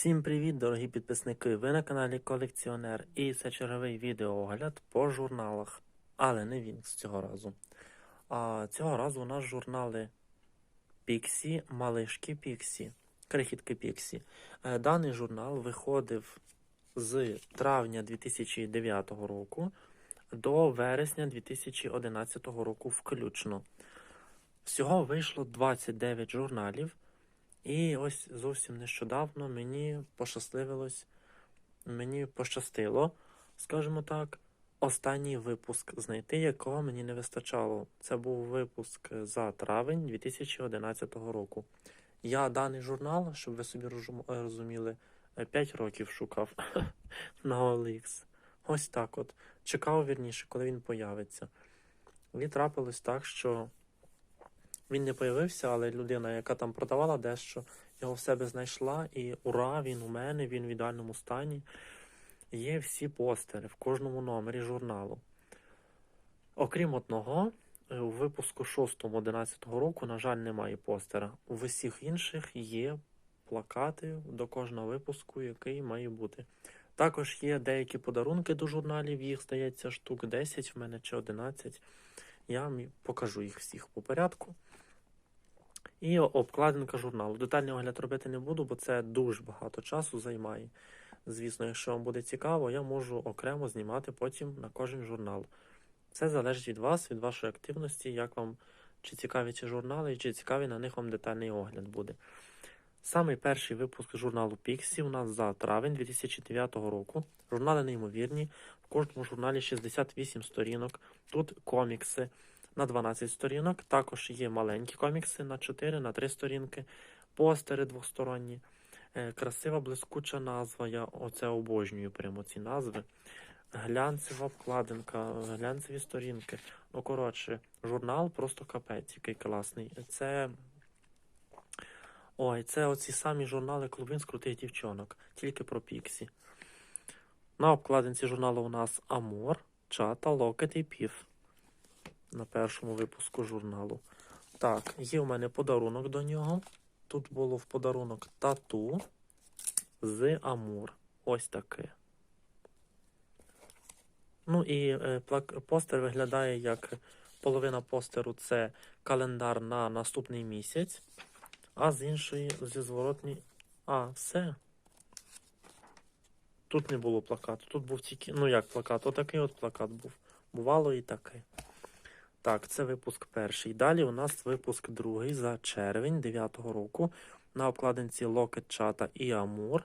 Всім привіт, дорогі підписники! Ви на каналі Колекціонер і це черговий відеоогляд по журналах. Але не він з цього разу. А цього разу у нас журнали Піксі, Малишки Піксі, Крихітки Піксі. Е, Даний журнал виходив з травня 2009 року до вересня 2011 року включно. Всього вийшло 29 журналів. І ось зовсім нещодавно мені пощасливилось, мені пощастило, скажімо так, останній випуск знайти, якого мені не вистачало. Це був випуск за травень 2011 року. Я даний журнал, щоб ви собі е, розуміли, 5 років шукав на OLX. Ось так от. Чекав вірніше, коли він появиться. І трапилось так, що він не появився, але людина, яка там продавала дещо, його в себе знайшла, і ура, він у мене, він в ідеальному стані. Є всі постери в кожному номері журналу. Окрім одного, е, у випуску 6-11 року, на жаль, немає постера. У всіх інших є плакати до кожного випуску, який має бути. Також є деякі подарунки до журналів, їх здається штук 10 в мене чи 11. Я покажу їх всіх по порядку. І обкладинка журналу. Детальний огляд робити не буду, бо це дуже багато часу займає. Звісно, якщо вам буде цікаво, я можу окремо знімати потім на кожен журнал. Це залежить від вас, від вашої активності, як вам чи цікаві ці журнали, і чи цікавий на них вам детальний огляд буде. Самий перший випуск журналу Pixie у нас за травень 2009 року. Журнали неймовірні. В кожному журналі 68 сторінок. Тут комікси на 12 сторінок. Також є маленькі комікси на 4, на 3 сторінки, постери двосторонні. Е, Красива блискуча назва. Я оце обожнюю прямо ці назви. Глянцева обкладинка, глянцеві сторінки. Ну, коротше, журнал просто капець, який класний. Це. Ой, це оці самі журнали Клубин з крутих дівчонок, тільки про Піксі. На обкладинці журналу у нас Амор, Чата, Локет і Пів на першому випуску журналу. Так, є у мене подарунок до нього. Тут було в подарунок тату з Амур. Ось таке. Ну і е, постер виглядає як половина постеру це календар на наступний місяць, а з іншої зі зворотні. А, все. Тут не було плакату. Тут був тільки. Ну як плакат? Отакий от плакат був. Бувало і таке. Так, це випуск перший. Далі у нас випуск другий за червень 9-го року. На обкладинці Локет Чата і Амур.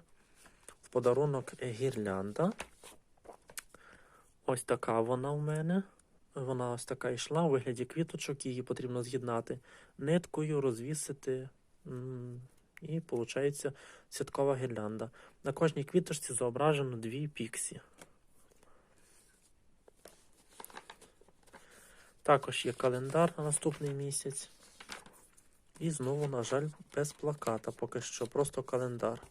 В подарунок гірлянда. Ось така вона у мене. Вона ось така йшла у вигляді квіточок, її потрібно з'єднати ниткою, розвісити. І виходить святкова гірлянда. На кожній квіточці зображено дві піксі. Також є календар на наступний місяць. І знову, на жаль, без плаката поки що, просто календар.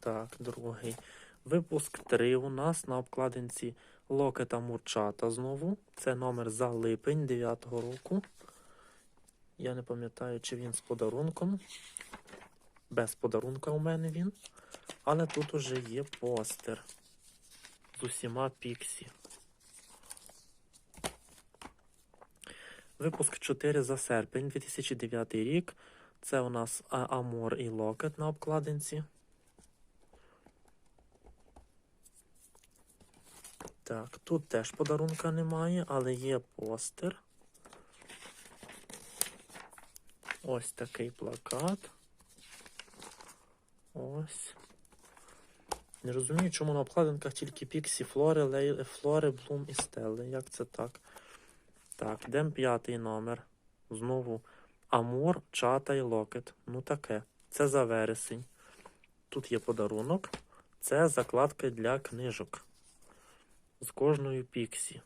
Так, другий. Випуск 3 у нас на обкладинці Локета Мурчата знову. Це номер за липень 9-го року. Я не пам'ятаю, чи він з подарунком. Без подарунка у мене він. Але тут уже є постер з усіма піксі. Випуск 4 за серпень 2009 рік. Це у нас Амор і Локет на обкладинці. Так, тут теж подарунка немає, але є постер. Ось такий плакат. Ось. Не розумію, чому на обкладинках тільки Піксі, Флори, Лей... Флори, Блум і Стелли. Як це так? Так, йдемо п'ятий номер. Знову Амур, чата і локет. Ну таке. Це за вересень. Тут є подарунок. Це закладки для книжок. З кожною Піксі,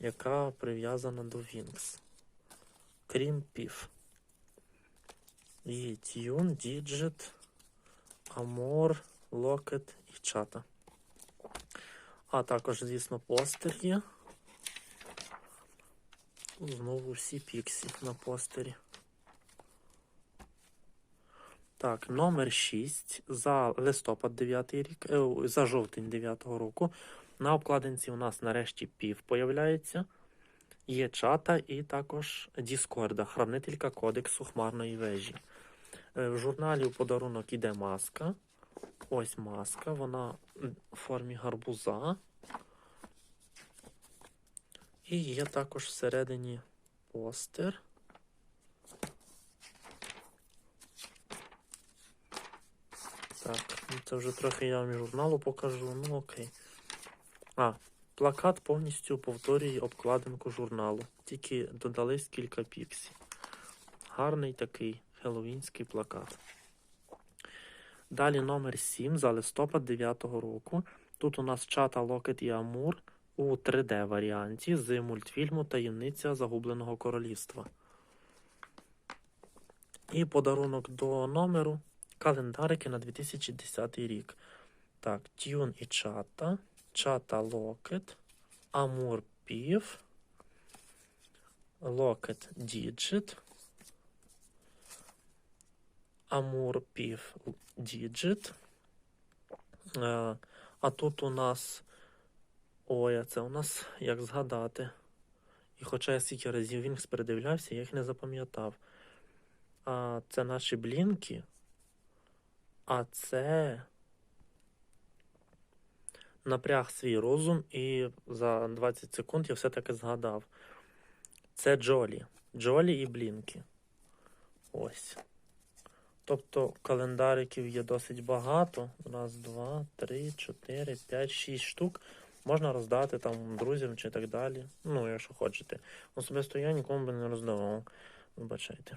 яка прив'язана до Вінкс. Крім пів. І Тюн, Діджит, Амор, Локет і чата. А також, звісно, постер є. Знову всі піксі на постері. Так, номер 6 за листопад 9 рік, е, за жовтень 9 року. На обкладинці у нас нарешті пів появляється. Є чата і також Діскорда, хранителька кодексу хмарної вежі. Е, В журналі у подарунок іде маска. Ось маска, вона в формі гарбуза. І є також всередині постер. Так, ну це вже трохи я вам журналу покажу. Ну окей. А, плакат повністю повторює обкладинку журналу. Тільки додались кілька піксів. Гарний такий хеллоуінський плакат. Далі номер 7 за листопад 9 року. Тут у нас чата Локет і Амур у 3D варіанті з мультфільму Таємниця Загубленого Королівства. І подарунок до номеру календарики на 2010 рік. Так, Тюн і чата, чата Локет, Амур Пів, Локет Діджит, Амур Пів Діджит. Е, А тут у нас. Ой, а це у нас як згадати. І хоча я стільки разів Вінкс передивлявся, я їх не запам'ятав. А це наші блінки. А це напряг свій розум, і за 20 секунд я все-таки згадав. Це Джолі. Джолі і блінки. Ось. Тобто календариків є досить багато. Раз, два, три, чотири, п'ять, шість штук. Можна роздати там друзям чи так далі. Ну, якщо хочете. Особисто я нікому би не роздавав. Вибачайте.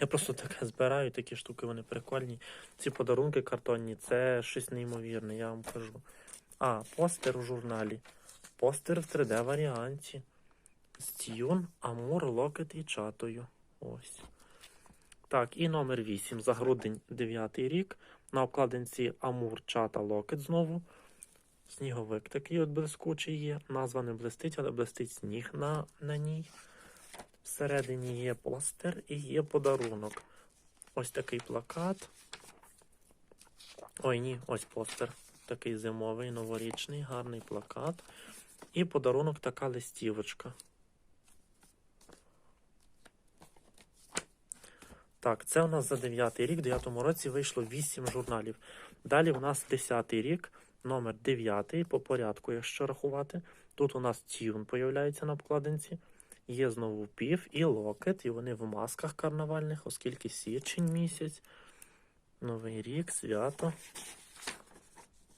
Я просто таке збираю, такі штуки, вони прикольні. Ці подарунки картонні, це щось неймовірне, я вам кажу. А, постер у журналі. Постер в 3D варіанті. З Тюн, Амур, Локет і чатою. Ось. Так, і номер 8 за грудень 9 рік. На обкладинці Амур, чата, Локет знову. Сніговик такий от блискучий є. Назва не блистить, але блистить сніг на, на ній. Всередині є постер і є подарунок. Ось такий плакат. Ой, ні, ось постер. Такий зимовий, новорічний, гарний плакат. І подарунок така листівочка. Так, це у нас за 9 рік. В 9 році вийшло 8 журналів. Далі у нас 10 рік, номер 9 по порядку, якщо рахувати. Тут у нас тюн появляється на обкладинці. Є знову пів і локет, і вони в масках карнавальних, оскільки січень місяць, Новий рік, свято.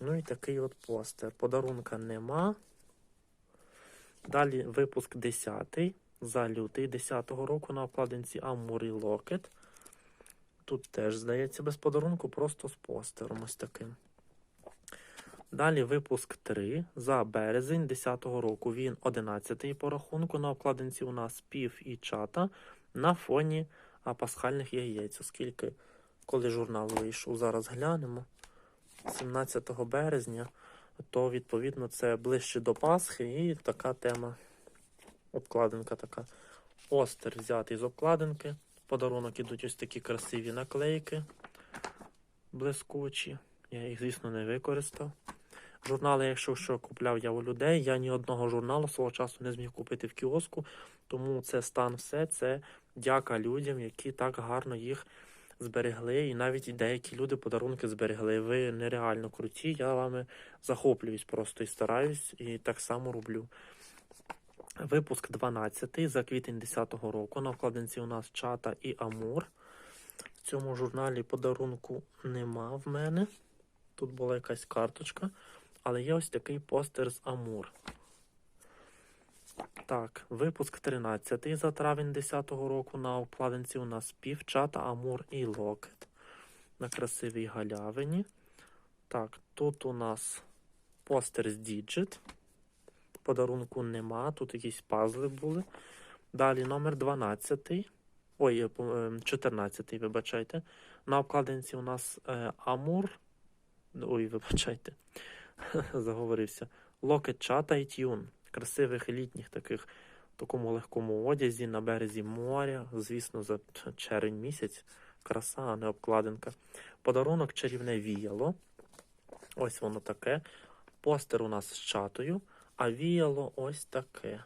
Ну і такий от постер. Подарунка нема. Далі випуск 10 за лютий 10-го року на обкладинці Амур і Локет. Тут теж, здається, без подарунку, просто з постером ось таким. Далі випуск 3 за березень 10-го року. Він 11-й по рахунку. На обкладинці у нас пів і чата на фоні пасхальних яєць, оскільки, коли журнал вийшов, зараз глянемо. 17 березня, то відповідно це ближче до Пасхи і така тема. Обкладинка така. Остер взятий з обкладинки. Подарунок ідуть ось такі красиві наклейки блискучі. Я їх, звісно, не використав. Журнали, якщо що купляв я у людей, я ні одного журналу свого часу не зміг купити в кіоску, тому це стан все, це дяка людям, які так гарно їх зберегли. І навіть деякі люди подарунки зберегли. Ви нереально круті, я вами захоплююсь просто і стараюсь, і так само роблю. Випуск 12 за квітень 10-го року. На вкладинці у нас чата і Амур. В цьому журналі подарунку нема в мене. Тут була якась карточка. Але є ось такий постер з Амур. Так, випуск 13 за травень 10-го року. На обкладинці у нас пів чата, Амур і Локет. На красивій галявині. Так, тут у нас постер з Digit. Подарунку нема. Тут якісь пазли були. Далі номер 12. Ой, е, по- е, 14, вибачайте. На обкладинці у нас е, Амур. Ой, вибачайте. Заговорився. Локет чата і тюн. Красивих літніх таких в такому легкому одязі на березі моря. Звісно, за червень місяць. краса, а не обкладинка. Подарунок чарівне віяло. Ось воно таке. Постер у нас з чатою, а віяло ось таке.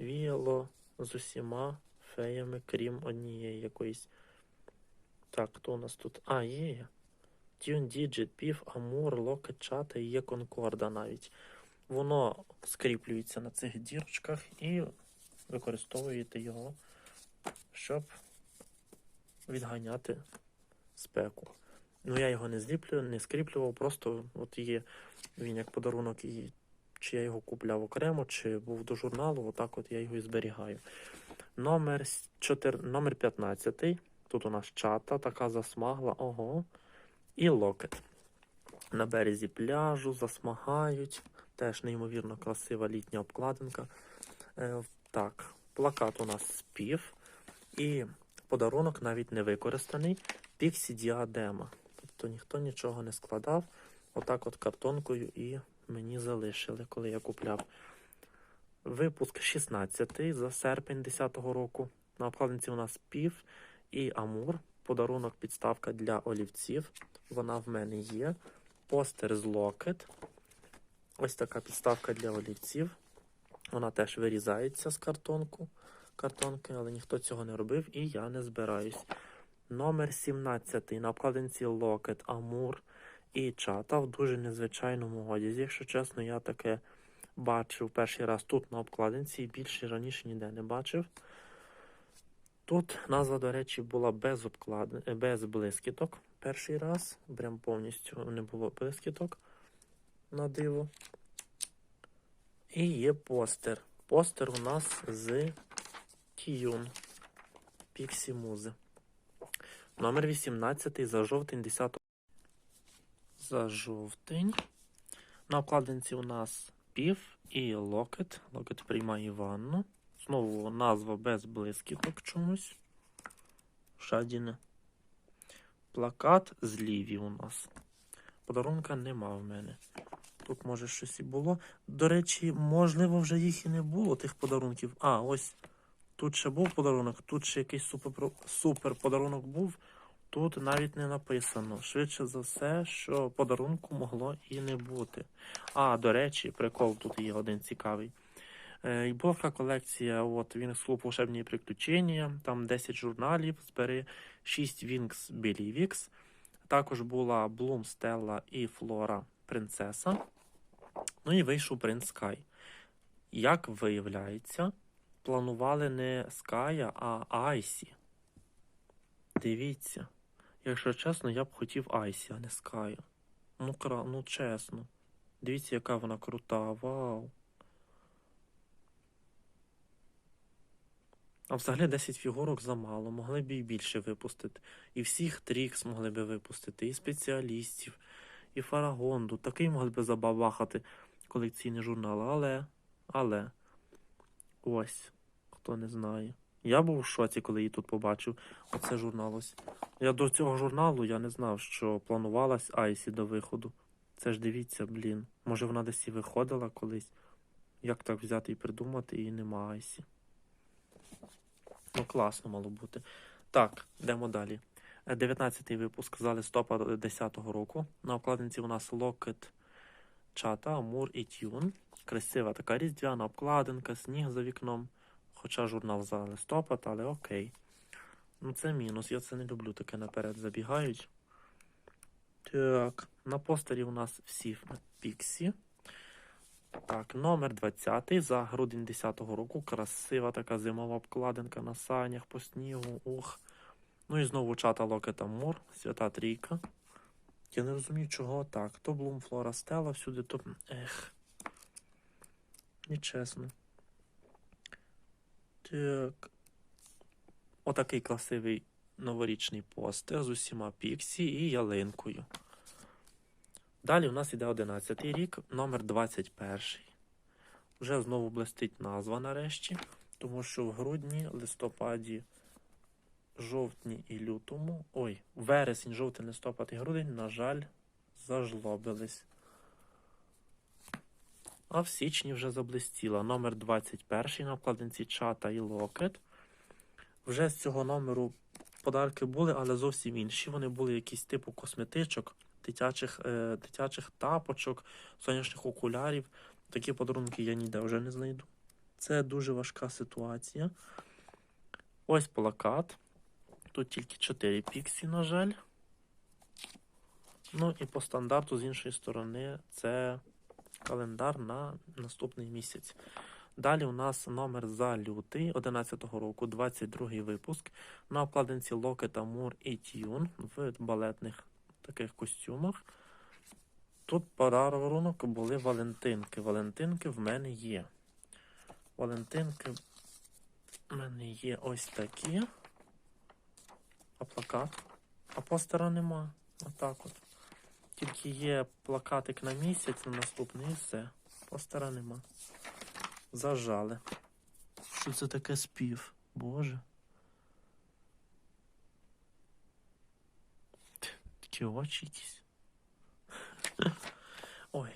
Віяло з усіма феями, крім однієї якоїсь. Так, хто у нас тут? А, є. Тюн, Діджит, Пів, Амур, Локет, Чата і є Конкорда навіть. Воно скріплюється на цих дірочках і використовуєте його, щоб відганяти спеку. Ну, я його не зліплю, не скріплював, просто от є він як подарунок, і чи я його купляв окремо, чи був до журналу, отак от я його і зберігаю. Номер, с- чотир... Номер 15. Тут у нас чата, така засмагла, ого. І локет. На березі пляжу засмагають. Теж неймовірно красива літня обкладинка. Е, так, плакат у нас спів. І подарунок навіть не використаний. Піксі діадема. Тобто ніхто нічого не складав. Отак от картонкою і мені залишили, коли я купляв. Випуск 16 за серпень 10-го року. На обкладинці у нас пів і амур. Подарунок підставка для олівців. Вона в мене є. Постер з локет. Ось така підставка для олівців. Вона теж вирізається з картонку, картонки, але ніхто цього не робив і я не збираюсь. Номер 17 на обкладинці Локет, Амур і чата в дуже незвичайному одязі. Якщо чесно, я таке бачив перший раз тут на обкладинці і більше раніше ніде не бачив. Тут назва, до речі, була без обклад... без блискіток. Перший раз. Прям повністю не було блискіток на диво. І є постер. Постер у нас з Тіюн Піксі Музи. Номер 18 за жовтень 10. За жовтень. На обкладинці у нас пів і локет. Локет приймає ванну. Знову назва без блискіток чомусь. Шадіне. Плакат з Ліві у нас. Подарунка нема в мене. Тут, може, щось і було. До речі, можливо, вже їх і не було, тих подарунків. А, ось тут ще був подарунок, тут ще якийсь супер, супер подарунок був. Тут навіть не написано. Швидше за все, що подарунку могло і не бути. А, до речі, прикол тут є один цікавий. Е, і така колекція, от Wings Club волшебні приключення, там 10 журналів, збери 6 Wings Billy Wix. Також була Bloom Stella і Флора Принцеса. Ну і вийшов принц Скай. Як виявляється, планували не Ская, а Айсі. Дивіться. Якщо чесно, я б хотів Айсі, а не Ская. Ну, кра... ну чесно. Дивіться, яка вона крута. Вау. А взагалі 10 фігурок замало, могли б і більше випустити. І всіх трікс могли б випустити, і спеціалістів, і Фарагонду. Такий могли б забабахати колекційний журнал. Але, але, ось, хто не знає. Я був в шоці, коли її тут побачив. Оце журнал ось. Я до цього журналу я не знав, що планувалась Айсі до виходу. Це ж дивіться, блін. Може вона десь і виходила колись. Як так взяти і придумати, і нема Айсі. Ну, класно мало бути. Так, йдемо далі. 19-й випуск за листопад 10-го року. На обкладинці у нас Локет Чата, Амур і Тюн. Красива така різдвяна обкладинка, сніг за вікном. Хоча журнал за листопад, але окей. Ну, це мінус. Я це не люблю, таке наперед забігають. Так, на постері у нас всі Піксі. Так, номер 20 за грудень 10-го року. Красива така зимова обкладинка на санях по снігу. Ух. Ну і знову чата Локета Мур, Свята Трійка. Я не розумію, чого так. То Блум Флора Стела всюди, то. Ех. Нечесно. Так. Отакий красивий новорічний постер з усіма Піксі і ялинкою. Далі у нас іде 11 рік, номер 21. Вже знову блистить назва нарешті, тому що в грудні, листопаді, жовтні і лютому, ой, вересень, жовтень, листопад і грудень, на жаль, зажлобились. А в січні вже заблистіла. Номер 21 на обкладинці чата і локет. Вже з цього номеру подарки були, але зовсім інші. Вони були якісь типу косметичок, дитячих, е, дитячих тапочок, сонячних окулярів. Такі подарунки я ніде вже не знайду. Це дуже важка ситуація. Ось плакат. Тут тільки 4 піксі, на жаль. Ну і по стандарту, з іншої сторони, це календар на наступний місяць. Далі у нас номер за лютий 11-го року, 22-й випуск. На обкладинці Локета Мур і Тюн в балетних таких костюмах. Тут подарунок були Валентинки. Валентинки в мене є. Валентинки в мене є ось такі. А плакат. А постера нема. Отак от. Тільки є плакатик на місяць, на наступний і все. Постера нема. Зажали. Що це таке спів? Боже. Такі очі якісь. Ой.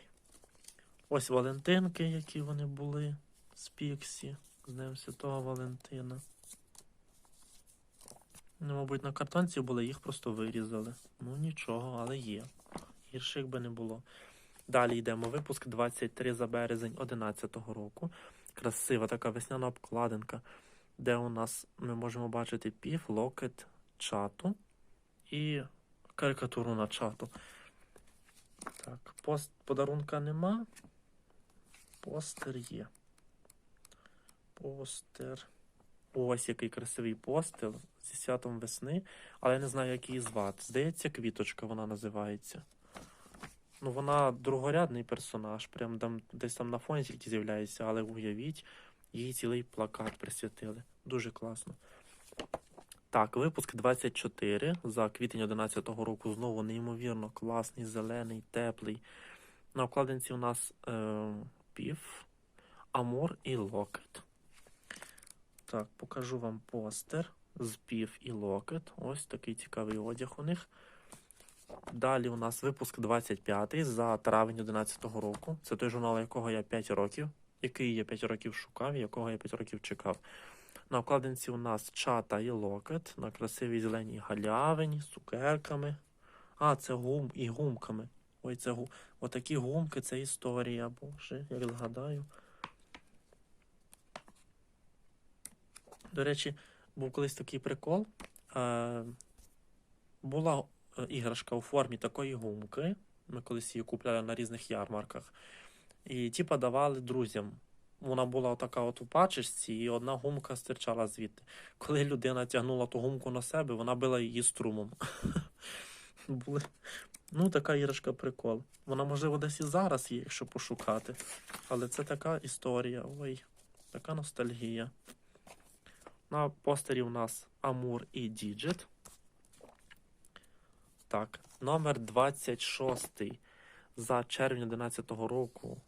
Ось Валентинки, які вони були з Піксі. З Днем Святого Валентина. Ну, мабуть, на картонці були, їх просто вирізали. Ну нічого, але є. Гірше якби не було. Далі йдемо. Випуск 23 за березень 11-го року. Красива така весняна обкладинка, де у нас ми можемо бачити пів, локет чату і карикатуру на чату. Так, пост подарунка нема. Постер є. Постер. Ось який красивий постер зі святом весни, але я не знаю, як її звати. Здається, квіточка вона називається. Ну, вона другорядний персонаж, прям там десь там на фоні тільки з'являється, але уявіть, їй цілий плакат присвятили. Дуже класно. Так, випуск 24 за квітень 11-го року. Знову неймовірно класний, зелений, теплий. На обкладинці у нас е, пів, Амур і Локет. Так, покажу вам постер з пів і Локет. Ось такий цікавий одяг у них. Далі у нас випуск 25 за травень 2011 року. Це той журнал, якого я 5 років, який я 5 років шукав, якого я 5 років чекав. На обкладинці у нас чата і локет на красивій зеленій галявині з цукерками. А, це гум і гумками. Ой, це гу... Отакі гумки це історія, боже, як згадаю. До речі, був колись такий прикол. Е, була е, іграшка у формі такої гумки. Ми колись її купляли на різних ярмарках. І ті подавали друзям. Вона була така от у пачечці, і одна гумка стирчала звідти. Коли людина тягнула ту гумку на себе, вона била її струмом. Були... Ну, така іграшка прикол. Вона, можливо, десь і зараз є, якщо пошукати. Але це така історія. Ой, така ностальгія. На постері у нас Амур і Діджит. Так, номер 26 за червень 2011 року.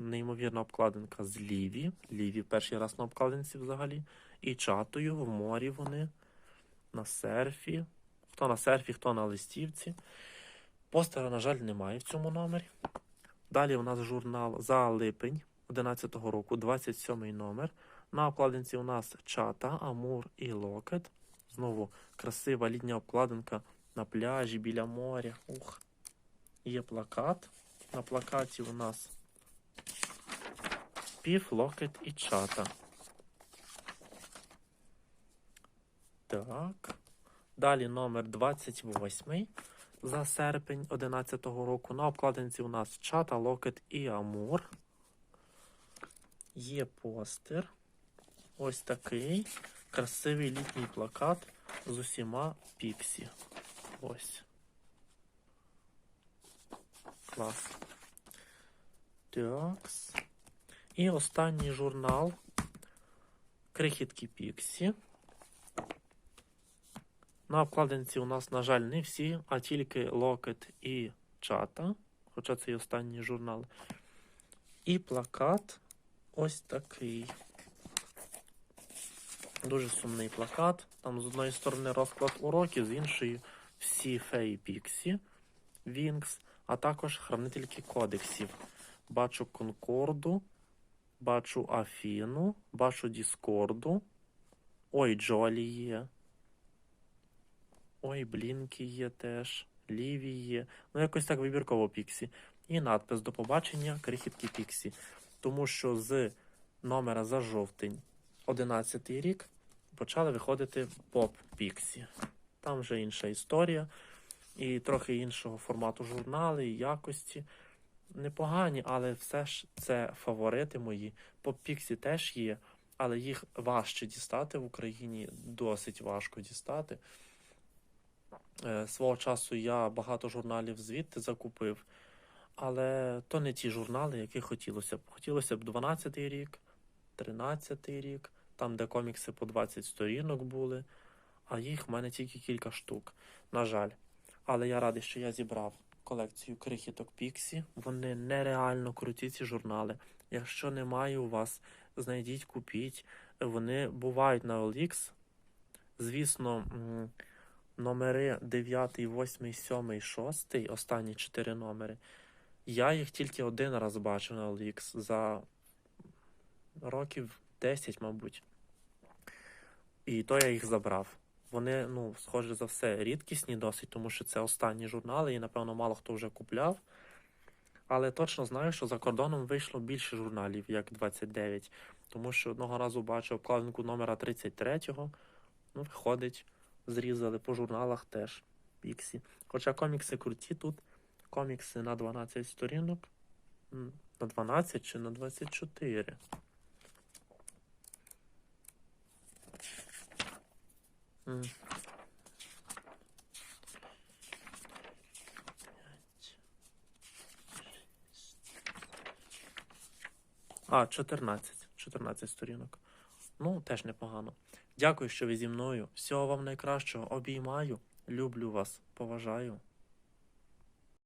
Неймовірна обкладинка з Ліві. Ліві перший раз на обкладинці взагалі. І чатою в морі вони. На серфі. Хто на серфі, хто на листівці. Постера, на жаль, немає в цьому номері. Далі у нас журнал за липень 2011 року, 27 номер. На обкладинці у нас чата, Амур і Локет. Знову красива літня обкладинка на пляжі біля моря. Ух. Є плакат. На плакаті у нас пів, локет і чата. Так. Далі номер 28 за серпень 2011 року. На обкладинці у нас чата, локет і амур. Є постер. Ось такий красивий літній плакат з усіма піксі. Ось. Клас. Такс. І останній журнал Крихітки Піксі. На обкладинці у нас, на жаль, не всі, а тільки Локет і чата, хоча це і останній журнал. І плакат ось такий. Дуже сумний плакат. Там з одної сторони розклад уроків, з іншої всі феї Піксі, Вінкс, а також хранительки кодексів. Бачу Конкорду, бачу Афіну, бачу Діскорду. Ой, Джолі є. Ой, блінки є теж, ліві є. Ну, якось так вибірково Піксі. І надпис до побачення крихітки Піксі. Тому що з номера за жовтень 11 рік почали виходити поп Піксі. Там вже інша історія. І трохи іншого формату журнали і якості. Непогані, але все ж це фаворити мої. Поп Піксі теж є, але їх важче дістати в Україні, досить важко дістати. Е, Свого часу я багато журналів звідти закупив, але то не ті журнали, які хотілося б. Хотілося б 12-й рік, 13-й рік, там, де комікси по 20 сторінок були, а їх в мене тільки кілька штук. На жаль. Але я радий, що я зібрав колекцію крихіток Піксі. Вони нереально круті, ці журнали. Якщо немає у вас, знайдіть, купіть. Вони бувають на OLX. Звісно, номери 9, 8, 7, 6, останні 4 номери. Я їх тільки один раз бачив на OLX за років 10, мабуть. І то я їх забрав. Вони, ну, схоже за все, рідкісні досить, тому що це останні журнали, і, напевно, мало хто вже купляв. Але точно знаю, що за кордоном вийшло більше журналів, як 29. Тому що одного разу бачив обкладинку номера 33-го. Ну, виходить, зрізали по журналах теж Піксі. Хоча комікси круті тут. Комікси на 12 сторінок. На 12 чи на 24. А, 14. 14 сторінок. Ну, теж непогано. Дякую, що ви зі мною. Всього вам найкращого. Обіймаю. Люблю вас. Поважаю.